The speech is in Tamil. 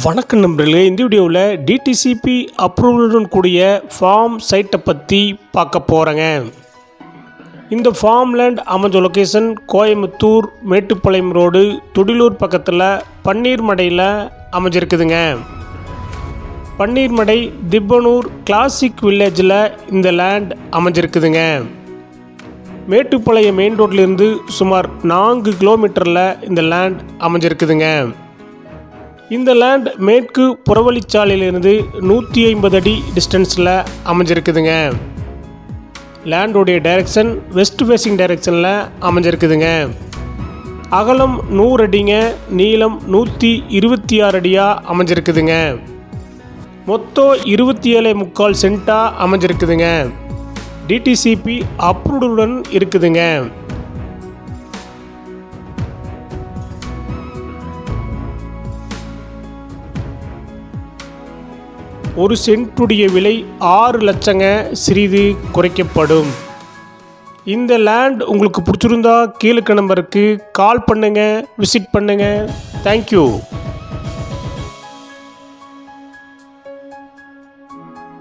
வணக்கம் நண்பர்களே இந்த வீடியோவில் டிடிசிபி அப்ரூவலுடன் கூடிய ஃபார்ம் சைட்டை பற்றி பார்க்க போகிறேங்க இந்த ஃபார்ம் லேண்ட் அமைஞ்ச லொக்கேஷன் கோயம்புத்தூர் மேட்டுப்பாளையம் ரோடு துடிலூர் பக்கத்தில் பன்னீர்மடையில் அமைஞ்சிருக்குதுங்க. பன்னீர்மடை திப்பனூர் கிளாசிக் வில்லேஜில் இந்த லேண்ட் அமைஞ்சிருக்குதுங்க. மேட்டுப்பாளையம் மெயின் ரோட்லேருந்து சுமார் நான்கு கிலோமீட்டரில் இந்த லேண்ட் அமைஞ்சிருக்குதுங்க. இந்த லேண்ட் மேற்கு புறவழிச்சாலையிலிருந்து நூற்றி ஐம்பது அடி டிஸ்டன்ஸில் அமைஞ்சிருக்குதுங்க. லேண்டோடைய டைரக்ஷன் வெஸ்ட் ஃபேசிங் டைரக்ஷனில் அமைஞ்சிருக்குதுங்க. அகலம் நூறு அடிங்க நீளம் நூற்றி இருபத்தி ஆறு அடியாக அமைஞ்சிருக்குதுங்க. மொத்தம் இருபத்தி ஏழு முக்கால் சென்ட்டாக அமைஞ்சிருக்குதுங்க. டிடிசிபி அப்ரூவ்டுடன் இருக்குதுங்க. ஒரு சென்ட்டுடைய விலை ஆறு லட்சங்க சிறிது குறைக்கப்படும். இந்த லேண்ட் உங்களுக்கு பிடிச்சிருந்தா கீழே நம்பருக்கு கால் பண்ணுங்கள் விசிட் பண்ணுங்கள் தேங்க்யூ